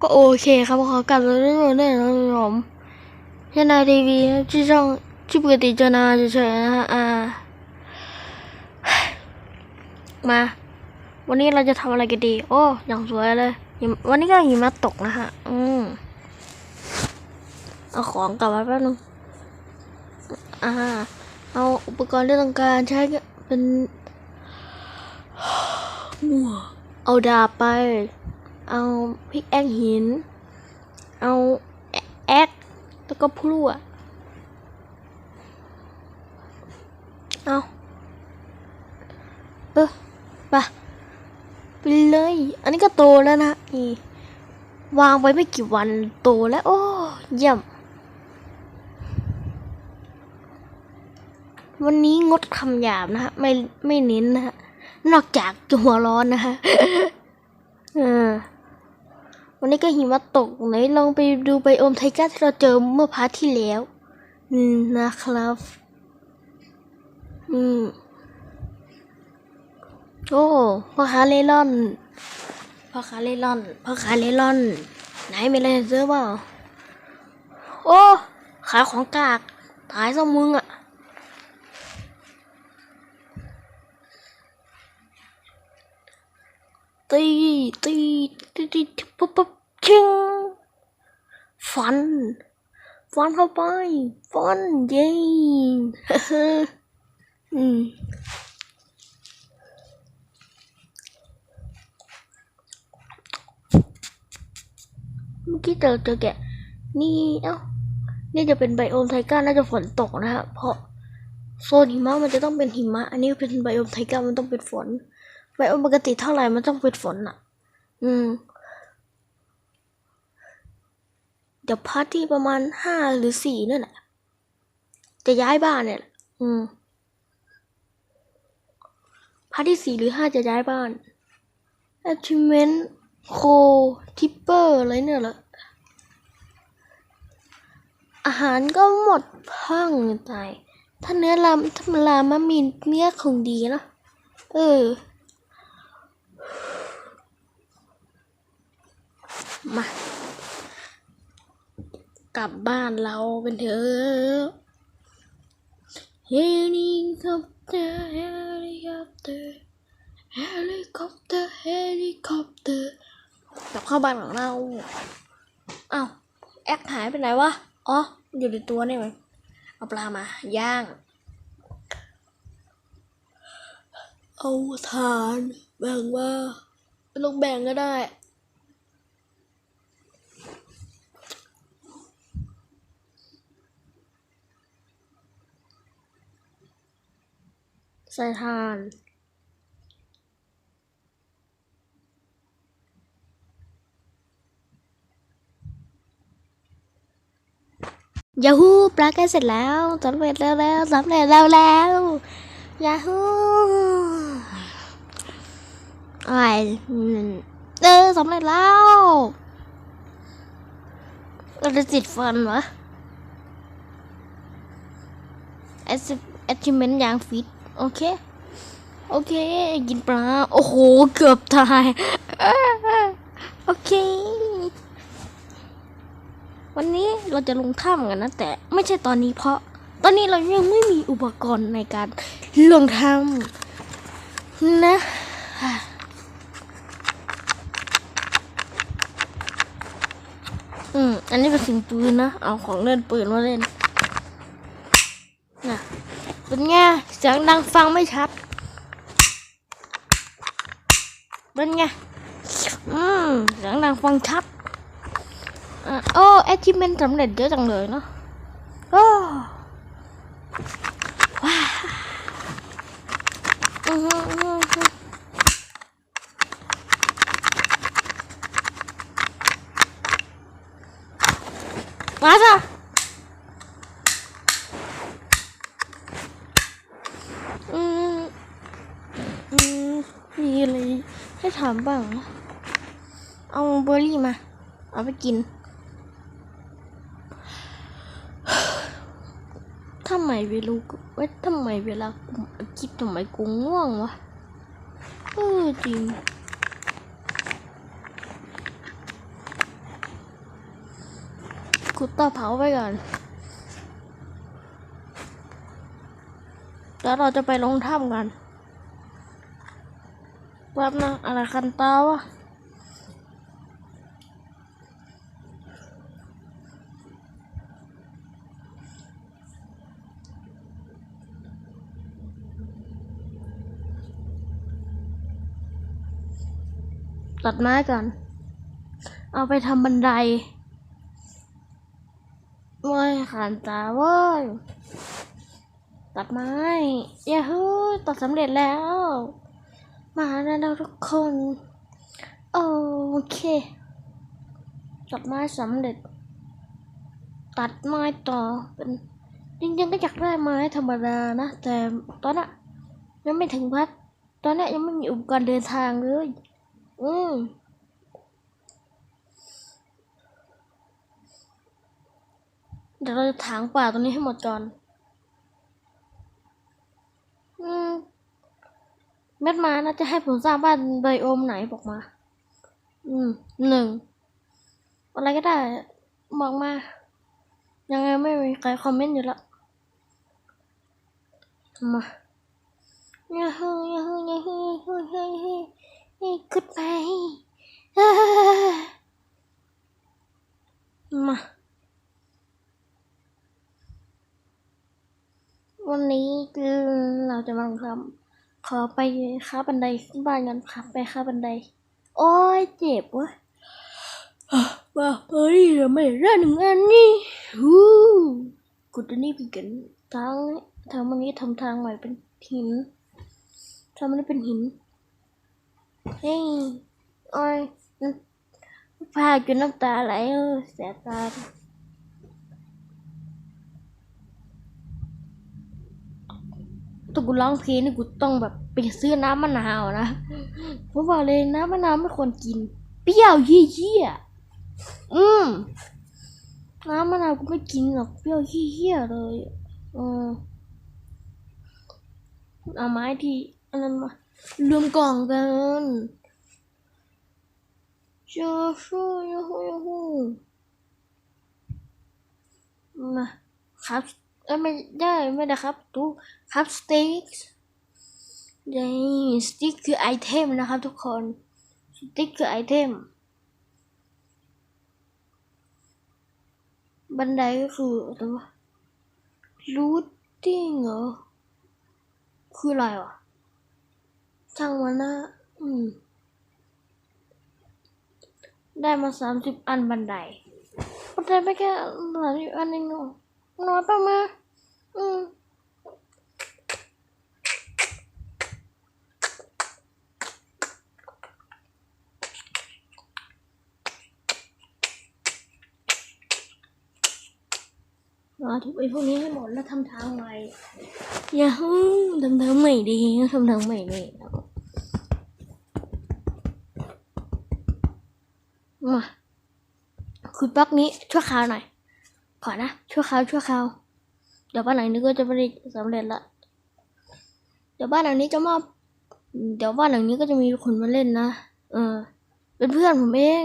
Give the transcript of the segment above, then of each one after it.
ก็โอเคครับขอกลับมาเรื่องได้แล้วผมเช่นาทีวีที่ช่องที่ปกติจนาเฉยๆนะฮะอ่ามา วันนี้เราจะทำอะไรกันดี โอ้อย่างสวยเลยวันนี้ก็หิมะตกนะฮะ อืมเอาของกลับมาแป๊บนึงอ่า เอาอุปกรณ์ที่ต้องการใช้เป็นมัวเอาดาบไป เอาพริกแองหิน เอาแอกแล้วก็พลั่วเอาเออไปไปเลย อันนี้ก็โตแล้วนะนี่วางไว้ไม่กี่วันโตแล้ว โอ้เยี่ยม วันนี้งดคำหยาบนะฮะ ไม่ไม่เน้นนะฮะ นอกจากจะหัวร้อนนะฮะ เออ วันนี้ก็หิมะตกไหนลองไปดูไบโอมไทก้าที่เราเจอเมื่อพาร์ทที่แล้วนะครับ อืม โอ้พ่อค้าเล่ร่อนพ่อค้าเล่ร่อนพ่อค้าเล่ร่อน ไหนมีอะไรจะซื้อเปล่า โอ้ขายของกากตายซะมึงอะตีตีตีตีปุ๊บปุ๊บ ชิงฟัน ฟันเข้าไป ฟันเย้อืมเมื่อกี้เจอเจอแกะ นี่เอ้านี่จะเป็นไบโอมไทก้าน่าจะฝนตกนะฮะเพราะโซนหิมะมันจะต้องเป็นหิมะ อันนี้เป็นไบโอมไทก้ามันต้องเป็นฝนไบโอมปกติเท่าไหร่มันต้องเป็นฝนอะ อืม เดี๋ยวพาร์ทที่ประมาณห้าหรือสี่นั่นแหละจะย้ายบ้านเนี่ย อืมพาร์ทที่สี่หรือห้าจะย้ายบ้าน achievement c o tipper อะไรเนี่ยแหละอาหารก็หมดพังตายถ้าเนื้อลามถ้ามันลามมันมีเนื้อคงดีนะเออ มา กลับบ้านเรากันเถอะเฮลิคอปเตอร์เฮลิคอปเตอร์เฮลิคอปเตอร์เฮลิคอปเตอร์กลับเข้าบ้านของเราเอ้าแอคหายไปไหนวะอ๋ออยู่ในตัวนี่มั้ยเอาปลามาย่าง เอาทานแบ่งว่าไม่ต้องแบ่งก็ได้ ส่ทาน ยาฮูปลาใกล้เสร็จแล้วสำเร็จแล้วแล้วสำเร็จแล้วแล้วยาฮูอะไรอืมเออสำเร็จแล้วเราจะติดฟันวะ achievement ยางฟิต โอเค โอเค กินปลา โอ้โห เกือบตาย โอเค วันนี้เราจะลงถ้ำกันนะ แต่ไม่ใช่ตอนนี้เพราะ ตอนนี้เรายังไม่มีอุปกรณ์ในการลงถ้ำนะอืม อันนี้เป็นสิ่งปืนนะ เอาของเล่นปืนมาเล่น เป็นไงเสียงดังฟังไม่ชัดเป็นไงอืมเสียงดังฟังชัดอะโอ้แอชิเมนสำเร็จเยอะจังเลยเนาะโอ้ว้าวอือหืออือหือมาจ้ะอืมอืมมีอะไรให้ถามบ้าง เอาเบอร์รี่มา เอาไปกินทำไมเวลากูเว้ยทำไมเวลากูอัดคลิปทำไมกูง่วงวะเออจริงขุดเตาเผาไว้ก่อนแล้วเราจะไปลงถ้ำกัน แป๊บนะอะไรคันตาวะตัดไม้ก่อน เอาไปทำบันไดว้ยขานตาว้ยตัดไม้ยาฮูตัดสำเร็จแล้ว มาแล้วทุกคน โอเคตัดไม้สำเร็จ ตัดไม้ต่อเป็นจริงๆก็อยากได้ไม้ธรรมดานะ แต่ตอนน่ะยังไม่ถึงพัดตอนนี้ยยังไม่มีอุปกรณ์เดินทางเลย อืมเดี๋ยวเราจะถางป่าตรงนี้ให้หมดก่อน อืม เม็ดมาน่าจะให้ผมสร้างบ้านไบโอมไหนบอกมา อืมหนึ่งอะไรก็ได้บอกมา ยังไงไม่มีใครคอมเมนต์อยู่ละมาอย่าฮูอย่าฮูอย่าฮูอย่าฮูอย่าฮูนี่ขึ้นไปมาวันนี้คือเราจะมาทำ ขอไปค้าบันไดขึ้นบ้านกันครับไปค้าบันได โอ้ยเจ็บเวะว่าเฮ้ยเราไม่ได้หนึ่งอันนี่ฮู้กูจะนี่ไปกันทางนี้ทางวันนี้ทำทางใหม่เป็นหินทำมันนี้เป็นหินเฮ้ยโอ้ยน้ำพาจนน้ำตาไหลเออเสียตา ถ้ากูร้องเพลงนี่กูต้องแบบไปซื้อน้ำมะนาวนะเพราะว่าเลยน้ำมะนาวไม่ควรกิน เปรี้ยวเยี่ยๆอืมน้ำมะนาวกูไม่กินหรอกเปรี้ยวเยี่ยๆเลยเอืมเอาไม้ที่อันนั้นมารวมกล่องกันชาชูยูฮูยูฮูมาครับเอ้ไม่ได้ไม่ได้ครับตู้ ครับสติ๊กนี่สติ๊กคือไอเทมนะครับทุกคนสติ๊กคือไอเทม บันไดก็คืออะไรวะรูทติ้งเหรอ คืออะไรวะช่างมันนะอืม ได้มาสามสิบอันบันได บันไดไม่แค่สามสิบอันเองเนาะน้อยไปไหมอืม มาทุบไอ้พวกนี้ให้หมดแล้วทำทางใหม่อย่าฮึ่งทำทางใหม่ดีทำทางใหม่นี่มาคุยปลั๊กนี้ชั่วคราวหน่อย ขอนะชั่วคราวชั่วคราวเดี๋ยวบ้านหลังนี้ก็จะไม่ได้สำเร็จละเดี๋ยวบ้านหลังนี้จะมอบเดี๋ยวบ้านหลังนี้ก็จะมีคนมาเล่นนะเออ เป็นเพื่อนผมเอง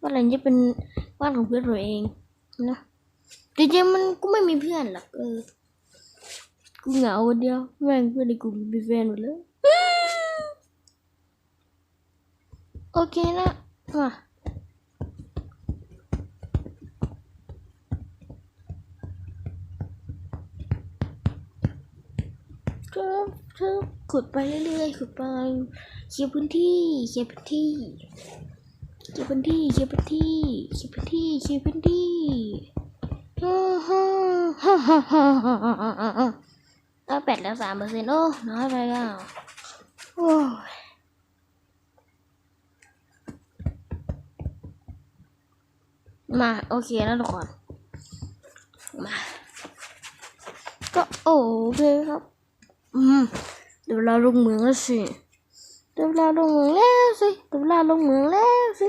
บ้านหลังนี้เป็นบ้านของเพื่อนผมเองนะจริงๆมันก็ไม่มีเพื่อนหรอกเออ กูเหงาคนเดียวแม่งเพื่อนในกลุ่มมีแฟนหมดเลยโอเคนะมาก็ก็ขุดไปเรื่อยๆขุดไปเคลียร์พื้นที่เคลียร์พื้นที่ คิวพื้นที่คิวพื้นที่คิวพื้นที่คิวพื้นที่ฮ่าฮ่าฮ่าฮ่าฮ่าฮ่าเออแปดแล้วสามเปอร์เซ็นต์โอ้น้อยไปแล้วโอ้มาโอเคแล้วทุกคนมาก็โอเคครับอืมเดี๋ยวเราลงเมืองแล้วสิเดี๋ยวเราลงเมืองแล้วสิเดี๋ยวเราลงเมืองแล้วสิ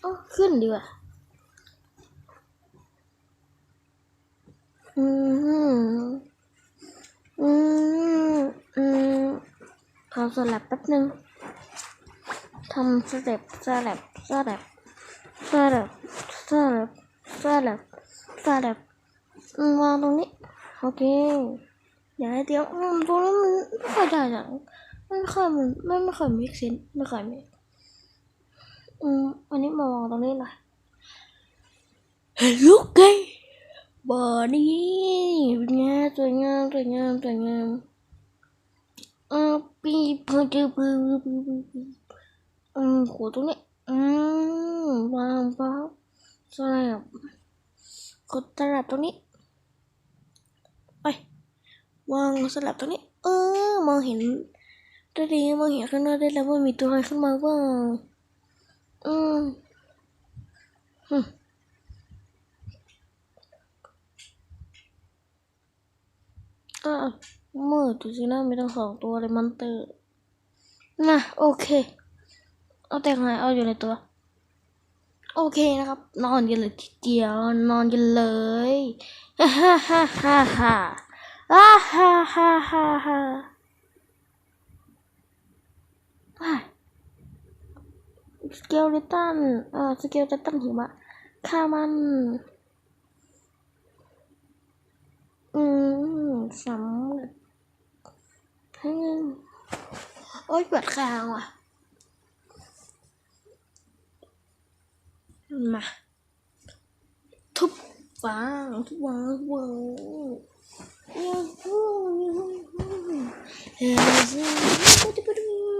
โอ้ขึ้นดีกว่าอืมอืมอืมขอสลับแป๊บนึงทำสเต็ปสลับสลับสลับสลับสลับสลับวางตรงนี้ โอเคอย่าให้เตี้ยวตรงนั้มันไม่ค่อยได้จังกไม่ค่อยมันไม่ไม่ค่อยมิกซ์ไม่ค่อยมี อืมอันนี้มองตรงนี้หน่อยลูกไก่บอนี่เป็นไงสวยงามสวยงามสวยงามอืมปีพอเจอปีปีปีปีอืมขวตรงนี้อืมวางเปล่าสลับกดสลับตรงนี้ไปวางสลับตรงนี้ เออ มองเห็นได้ดีมองเห็นข้างหน้าได้แล้วว่ามีตัวอะไรขึ้นมาบ้าง อืมฮึอ่ามืดจริงๆนะมีตั้งสองตัวเลยมันเตอร์นะโอเค เอาแต่งไงเอาอยู่ในตัว โอเคนะครับ นอนกันเลยทีเดียวนอนกันเลยฮ่าฮ่าฮ่าฮ่าฮ่าฮ่าฮ่าฮ่า สเกลเลตันเอ่อสเกลเลตันหิอะฆ่ามัน อืมสำเร็จโอ๊ยปวดคางว่ะ มา ทุบฟางทุบฟางทุบฟางเฮ้ย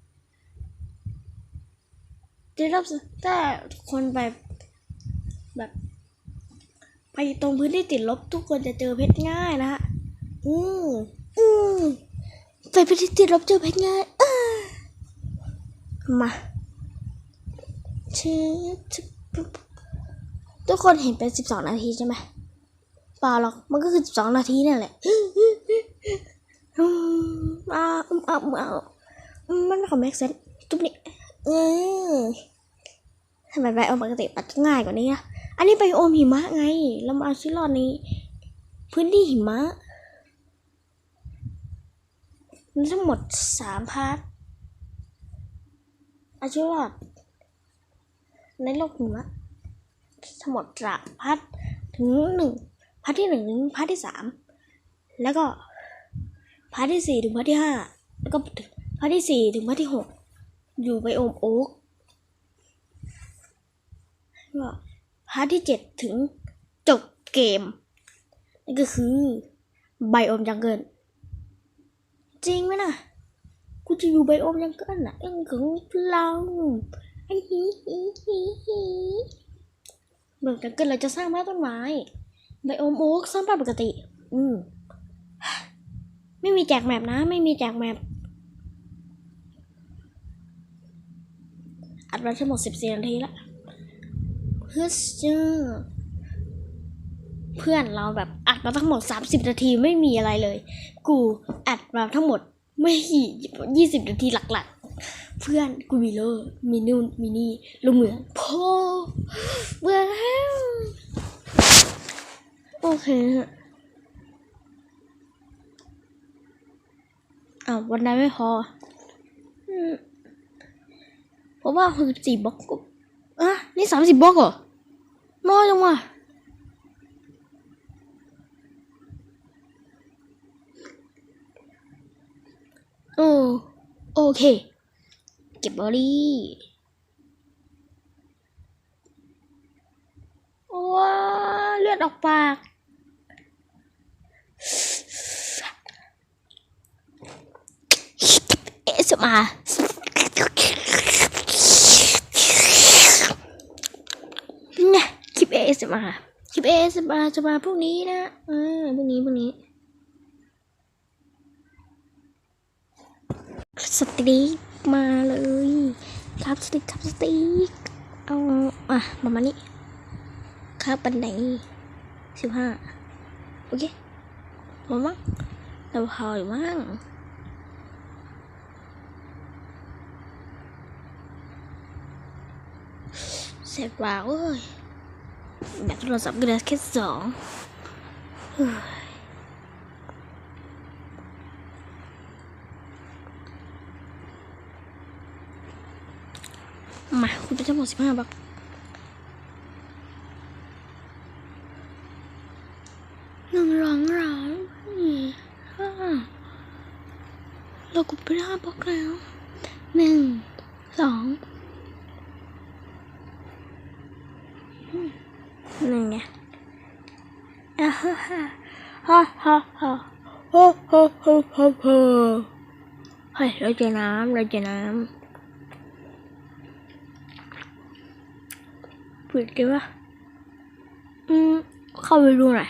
ถ้าคนไปแบบ ไปตรงพื้นที่ติดลบทุกคนจะเจอเพชรง่ายนะฮะ อืมอืมไปพื้นที่ติดลบเจอเพชรง่ายอ่ามาชื่อทุกคนเห็นเป็นสิบสองนาทีใช่ไหมเปล่าหรอก มันก็คือสิบสองนาทีนั่นแหละอืมอ่าอืมอ่าอืมอ่าอืมมันของแม็กเซนจุ๊บนี่เออ ทำไมไบโอมปกติปัดง่ายกว่านี้อะอันนี้ไบโอมหิมะไง เรามาเอาชีวิตรอดในพื้นที่หิมะมีทั้งหมดสามพาร์ทอาชีวิตรอด ในโลกหิมะทั้งหมดสามพาร์ทถึงหนึ่งพาร์ทที่หนึ่งถึงพาร์ทที่สามแล้วก็พาร์ทที่สี่ถึงพาร์ทที่ห้าแล้วก็พาร์ทที่สี่ถึงพาร์ทที่หกอยู่ไบโอมโอ๊ก ก็พาร์ทที่เจ็ดถึงจบเกมนั่นก็คือไบโอมจังเกิลจริงไหมนะกูจะอยู่ไบโอมจังเกิลน่ะยังของเราไอ้ฮีฮีฮีฮีเมืองจังเกิลเราจะสร้างบ้านต้นไม้ไบโอมโอ๊กสร้างบ้านปกติ อืมไม่มีแจกแมปนะ ไม่มีแจกแมปอัดมาทั้งหมดสิบสี่นาทีละ เพื่อเจอเพื่อนเราแบบอัดมาทั้งหมดสามสิบนาทีไม่มีอะไรเลย กูอัดมาทั้งหมดไม่ยี่สิบนาทีหลักๆ เพื่อนกูมีเลอร์มีนู่นมีนี่ลงเหมืองโพเบื่อแล้วโอเคฮะอ้าววันนั้นไม่พอ เพราะว่าหกสิบสี่บล็อกก็ อะนี่สามสิบบล็อกเหรอ น้อยจังวะโอ้โอเค เก็บบอดี้ว้าเลือดออกปากเอสมา ASMR คลิป ASMR จะมาพวกนี้นะเออพวกนี้พวกนี้สติ๊กมาเลยครับสติ๊กครับสติ๊กเอาอะประมานี้ครับปันไหนสิบห้าโอเคพอมั้งเราพออยู่มั้ง เสร็จว่าเอ้ยแบตโทรศัพท์ก็เหลือแค่สองมาคุณไปทั้งหมดสิบห้าบาทหนึ่งร้องร้องห้าเรากดไปห้าบล็อกแล้วหนึ่งสองอืม หนึ่งไงอ่าฮ่าฮ่าฮ่าฮ่าฮ่าฮ่าฮ่าฮ่าฮ่าฮ่าเฮ้ยเราเจอน้ำเราเจอน้ำปิดดีวะอืมเข้าไปดูหน่อย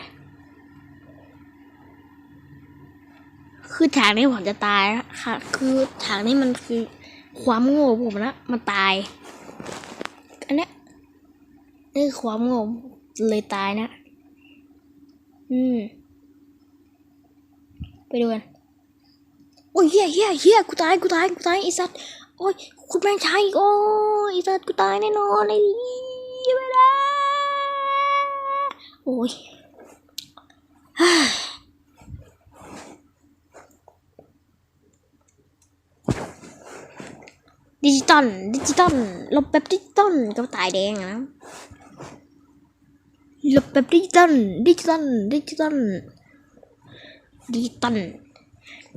คือฉากนี้ผมจะตายแล้วค่ะ คือฉากนี้มันคือความโง่ผมนะมันตาย อันเนี้ยนี่ความโง่ เลยตายนะ อืม ไปดูกันโอ้ยเฮียเฮียเฮียกูตาย กูตาย กูตายไอสัตว์ โอ้ย คุณแม่งใช่โอ้ยไอสัตว์ กูตายแน่นอนเลยไม่ได้โอ้ยดิจิตอล ดิจิตอลลบแบบดิจิตอลกับตายแดงอะ นะลบแบบดิจิตอลดิจิตอลดิจิตอลดิจิตอล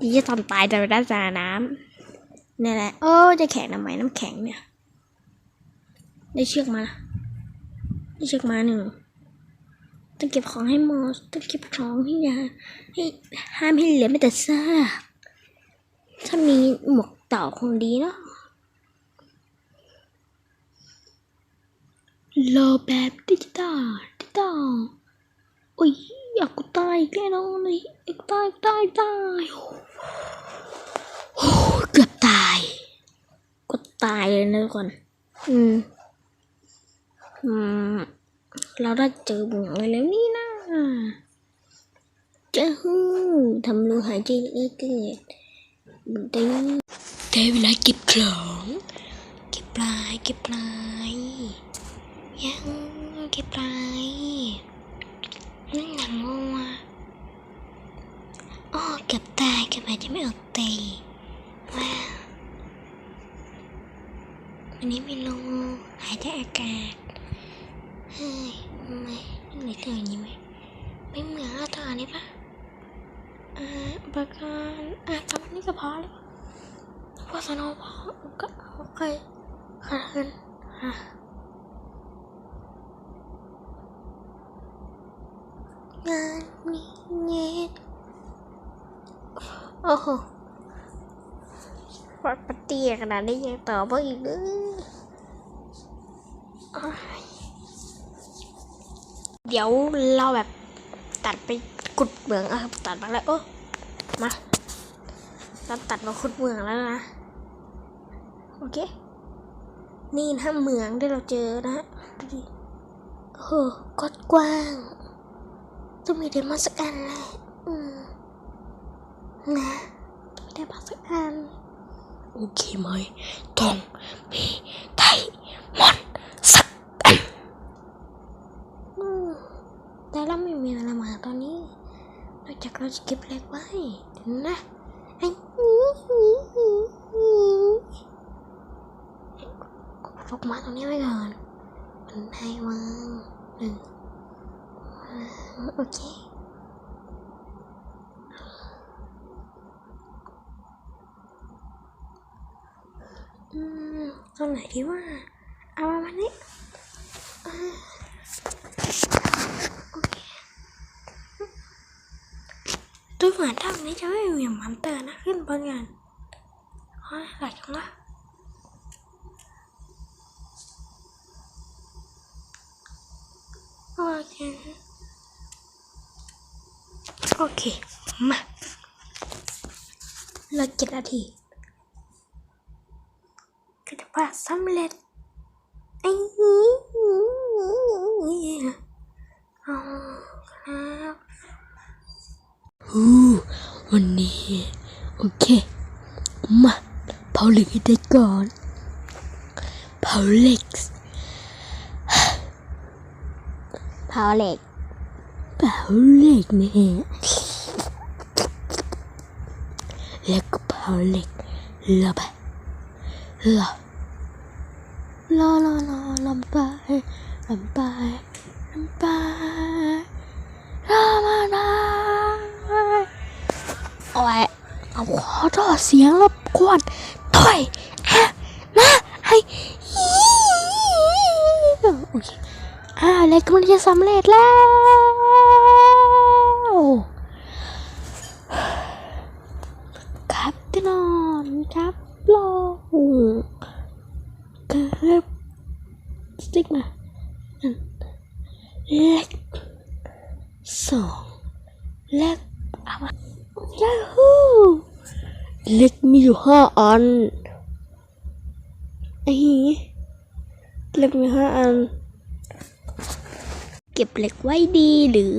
ดิจิตอลตายแต่ไม่ได้จากน้ำนี่แหละโอ้จะแข็งทำไมน้ำแข็งเนี่ย ได้เชือกมาได้เชือกมาหนึ่งต้องเก็บของให้หมดต้องเก็บของให้ยาให้ห้ามให้เหลือไม่แต่ซากถ้ามีหมวกเต่าคงดีเนาะโลแบบดิจิตอล ตอลโอ้ยอยากกูตายอีกแน่นอนเลยอยากตายตายตายโอ้เกือบตายก็ตายเลยนะทุกคนอืมอืมเราได้เจอเหมืองแล้วนี่นะเจ้าฮู้ทำรูหายใจเอื้อเกิดได้ได้เวลาเก็บของเก็บปลายเก็บปลายยัง เก็บปลายนั่งหนังงงอะอ้อเกือบตายเกือบหายใจไม่ออกตีว้าววันนี้มีลงหายใจอากาศ เฮ้ยไม่ไม่เจออย่างนี้ไหมไม่เหมือนเราตอนนี้ปะอ่าประกันอะประมาณนี้ก็พอแล้วพอสนอพอก็โอเคค่ะเงินอะงานนี้เงียโอ้โหวัดปะเตียขนาดนี้ยังต่อไปอีกเอออ้ายเดี๋ยวเราแบบตัดไปขุดเหมืองอะตัดมาแล้วโอ้มาเราตัดมาขุดเหมืองแล้วนะ โอเค นี่นะเหมืองที่เราเจอนะฮะดูดิโอ้โหกดกว้าง ต้องมีเดมอนสักอันแหละอืม นะต้องมีเดมอนสักอันโอเคไหมต้องมีไดมอนสักอันอืมแต่เราไม่มีเวลามาตอนนี้นอกจากเราจะเก็บเหล็กไว้นะไอ้ฟกมาตรงนี้ไว้ก่อนมันได้วางหนึ่งโอเค ตรงไหนดีว่า เอาประมาณนี้อ่าดูเหมือนทางนี้จะไม่มีมอนเตอร์นะขึ้นบนกันอ๋อหลักจังวะโอเคโอเค มาเหลือเจ็ดนาที ก็จะผ่าสำเร็จไอ้นี้เอาครับฮู้วันนี้ โอเค มา เผาเหล็กให้ได้ก่อน เผาเหล็ก เผาเหล็ก เผาเหล็กเนี่ยแล้วก็เผาเหล็กละไปละ ละละละลำไปลำไปลำไปละมานาโอ้ยเอาขอโทษเสียงรบกวนถอยอะนะให้โอเคอ่าเลยกำลังจะสำเร็จแล้วครับแน่นอนครับลอ งครับสติ๊กมาหนึ่งเล็กสองเล็กเอามายาฮูเล็กมีอยู่ห้าอันไอ้เล็กมีห้าอัน เก็บเหล็กไว้ดีหรือ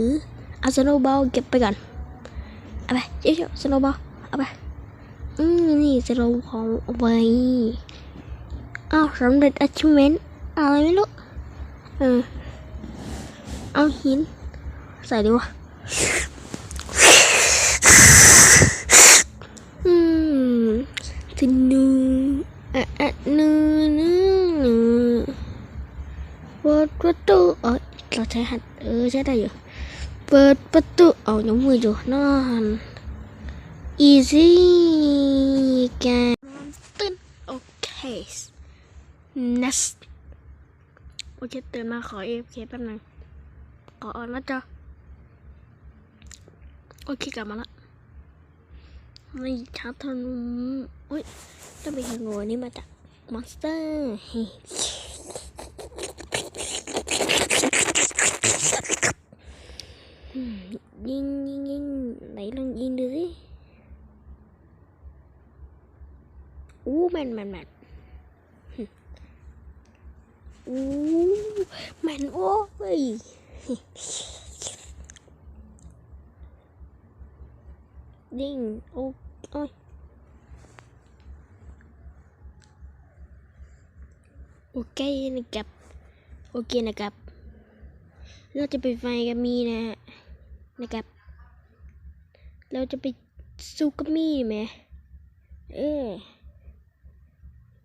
เอาสโนว์บอลเก็บไปก่อนเอาไปเยอะๆสโนว์บอลเอาไปอืมนี่สโนว์ของเอาไว้ อ้าวสำเร็จ achievement อะไรไม่รู้เออเอาหินใส่ดีวะอืมทีนูอะอะนู นูนูเปิดประตูเออเราใช้หัดเอเปิดประตูเอายกมืออยู่นั่น easy แกตื่นโอเค next โอเคตื่นมาขอ AFK แป๊บนึงขอออนนะจ๊ะโอเคกลับมาละไม่ชาร์จธนูอุ้ยต้องไปธนูอันนี้มาจากมอนสเตอร์ยิงยิงยิงไหนลองยิงดูสิอู้แมนแมนแมน อู้แมนโอ้ยยิงโอ้โอยโอเคนะครับโอเคนะครับ เราจะไปไฟกับมีนะฮะนะครับ เราจะไปสู้กับมีไหมเออ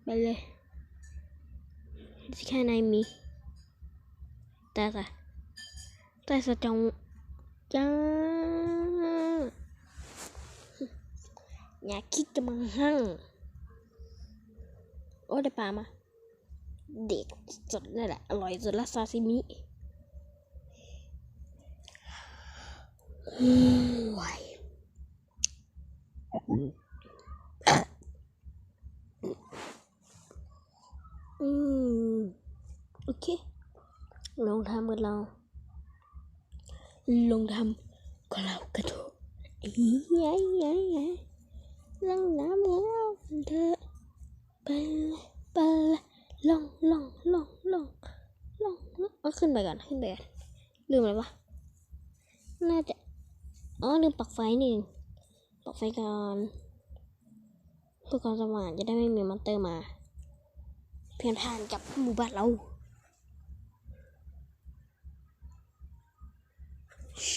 ไปเลย ที่แค่ในมีแต่สะแต่สะจงจ้าอย่าคิดจะมังหั่งโอ้ได้ปลามา เด็กสดนั่นแหละ อร่อยสุดละซาซิมิไหว อืมโอเคลองทำกันเราลองทำก็เรากระโดดอีไอ้ไอ้ไอ้ลองน้ำแล้วเธอไปเลยไปเลยลองลองลองลองลองลองเอาขึ้นไปก่อนขึ้นไปก่อนลืมอะไรวะน่าจะอ๋อลืมปักไฟนี่งปักไฟก่อนเพื่อความสว่างจะได้ไม่มีมอนเตอร์มา เพียงผ่านกับหมู่บ้านเรา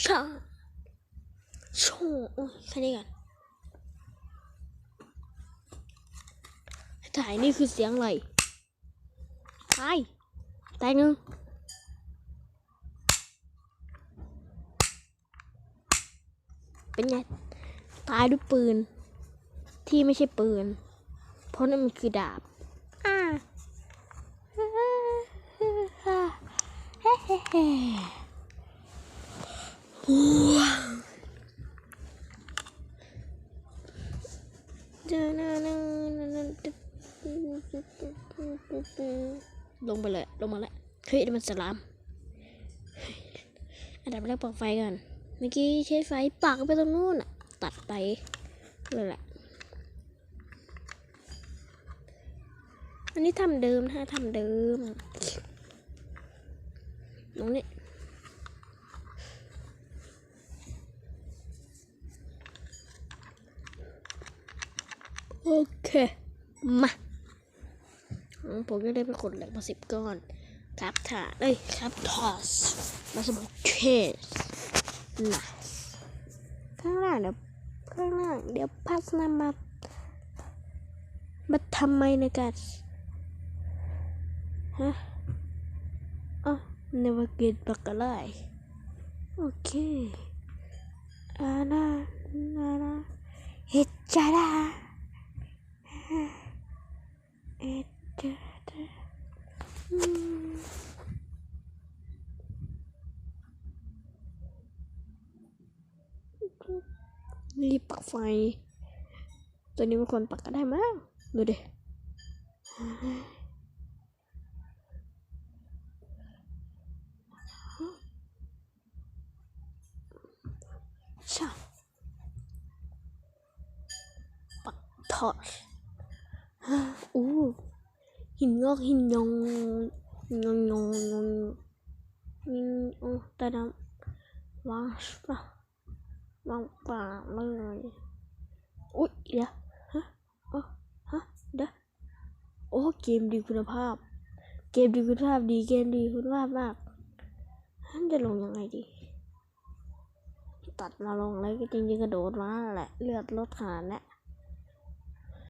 ช่าช่าโอ้ยแค่นี้กันถ่ายนี่คือเสียงอะไรตายตายหนึ่งเป็นไง ตายด้วยปืน ที่ไม่ใช่ปืน เพราะนั่นมันคือดาบอ่าเฮ้เฮ้เฮ้ว้าว ลงไปเลย ลงมาแล้วเฮ้ยมันสลาม อันดับแรกปักไฟก่อน เมื่อกี้ใช้ไฟปักไปตรงนู้นอะตัดไปเลยแหละ อันนี้ทำเดิมนะทำเดิม ตรงนี้โอเค มาผมก็ได้ไปขนเหลกมาสิบก้อน ครับถ่าเอ้ย ครับทอส มาสมองเชสนะข้างล่างเดี๋ยวข้างล่างเดี๋ยวพัสนามามาทำไมในการฮะ never get back alive โอเคอาณานานาเฮจาดาเฮจาดาอืมรีบปักไฟ ตัวนี้มันควรปักก็ได้มั้งดูดิ ชา ปักทอชอู้หินงอกหินยองยองยองยองโอ้แต่ดำวางปะวางป่าเลยอุ๊ยเดี๋ยวฮะโอ้ฮะเดี๋ยวโอ้เกมดีคุณภาพ เกมดีคุณภาพดีเกมดีคุณภาพมากท่านจะลงยังไงดี ตัดมาลงแล้วก็จริงๆกระโดดมาแหละ เลือดลดขนาดเนี้ย